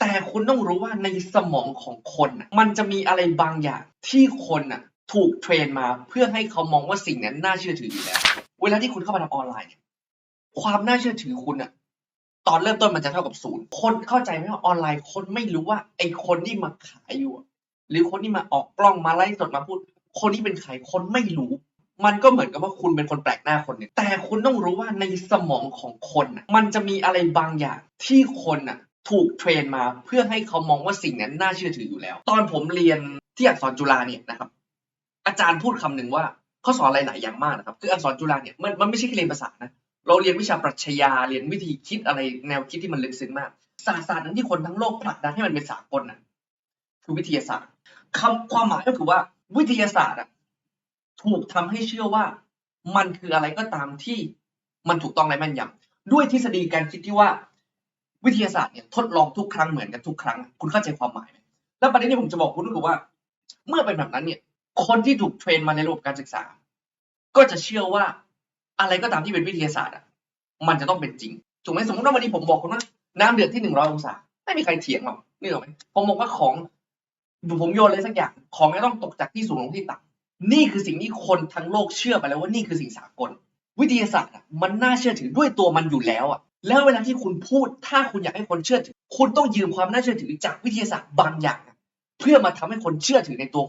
แต่คุณต้องรู้ว่าในสมองของคนมันจะมีอะไรบางอย่างที่คนน่ะถูกเทรนมาเพื่อให้เขามองว่าสิ่งนั้นน่าเชื่อถืออยู่แล้วเวลาที่คุณเข้ามาทำออนไลน์เนี่ยความน่าเชื่อถือคุณน่ะตอนเริ่มต้นมันจะเท่ากับศูนย์คนเข้าใจไหมว่าออนไลน์คนไม่รู้ว่าไอ้คนที่มาขายอยู่ หรือคนที่มาออกกล้องมาไลฟ์สดมาพูด คนนี้เป็นใครคนไม่รู้ มันก็เหมือนกับว่าคุณเป็นคนแปลกหน้าคนหนึ่งแต่คุณต้องรู้ว่าในสมองของคนมันจะมีอะไรบางอย่างที่คนน่ะ ถูกเทรนมาเพื่อให้เขามองว่าสิ่งนั้นน่าเชื่อถืออยู่แล้ว ตอนผมเรียนที่อักษรจุฬาเนี่ยนะครับ อาจารย์พูดคำหนึ่งว่าเขาสอนอะไรหลายอย่างมากนะครับ คืออักษรจุฬาเนี่ยมันมันไม่ใช่แค่เรียนภาษานะเราเรียนวิชาปรัชญาเรียนวิธีคิดอะไรแนวคิดที่มันลึกซึ้งมากศาสตร์ศาสตร์นั้นที่คนทั้งโลกผลักดันให้มันเป็นสากลน่ะคือวิทยาศาสตร์คำความหมายก็คือว่าวิทยาศาสตร์อะถูกทำให้เชื่อว่ามันคืออะไรก็ตามที่มันถูกต้องและแม่นยำด้วยทฤษฎีการคิดที่ว่า วิทยาศาสตร์เนี่ยทดลองทุกครั้งเหมือนกันทุกครั้ง คุณเข้าใจความหมายไหมแล้วประเด็นที่ผมจะบอกคุณก็คือว่า เมื่อเป็นแบบนั้นเนี่ย คนที่ถูกเทรนมาในระบบการศึกษา ก็จะเชื่อว่าอะไรก็ตามที่เป็นวิทยาศาสตร์อะ มันจะต้องเป็นจริงถูกไหมสมมติว่าวันนี้ผมบอกคุณว่าน้ำเดือดที่หนึ่งร้อยองศาไม่มีใครเถียงหรอกนี่หรอกไหมผมบอกว่าของผมโยนอะไรสักอย่าง ของจะต้องตกจากที่สูงลงที่ต่ำนี่คือสิ่งที่คนทั้งโลกเชื่อไปแล้วว่านี่คือสิ่งสากล วิทยาศาสตร์อะมันน่าเชื่อถือด้วยตัวมันอยู่แล้วอะ แล้วเวลาที่คุณพูด ถ้าคุณอยากให้คนเชื่อถือ คุณต้องยืมความน่าเชื่อถือจากวิทยาศาสตร์บางอย่าง เพื่อมาทำให้คนเชื่อถือในตัวคุณ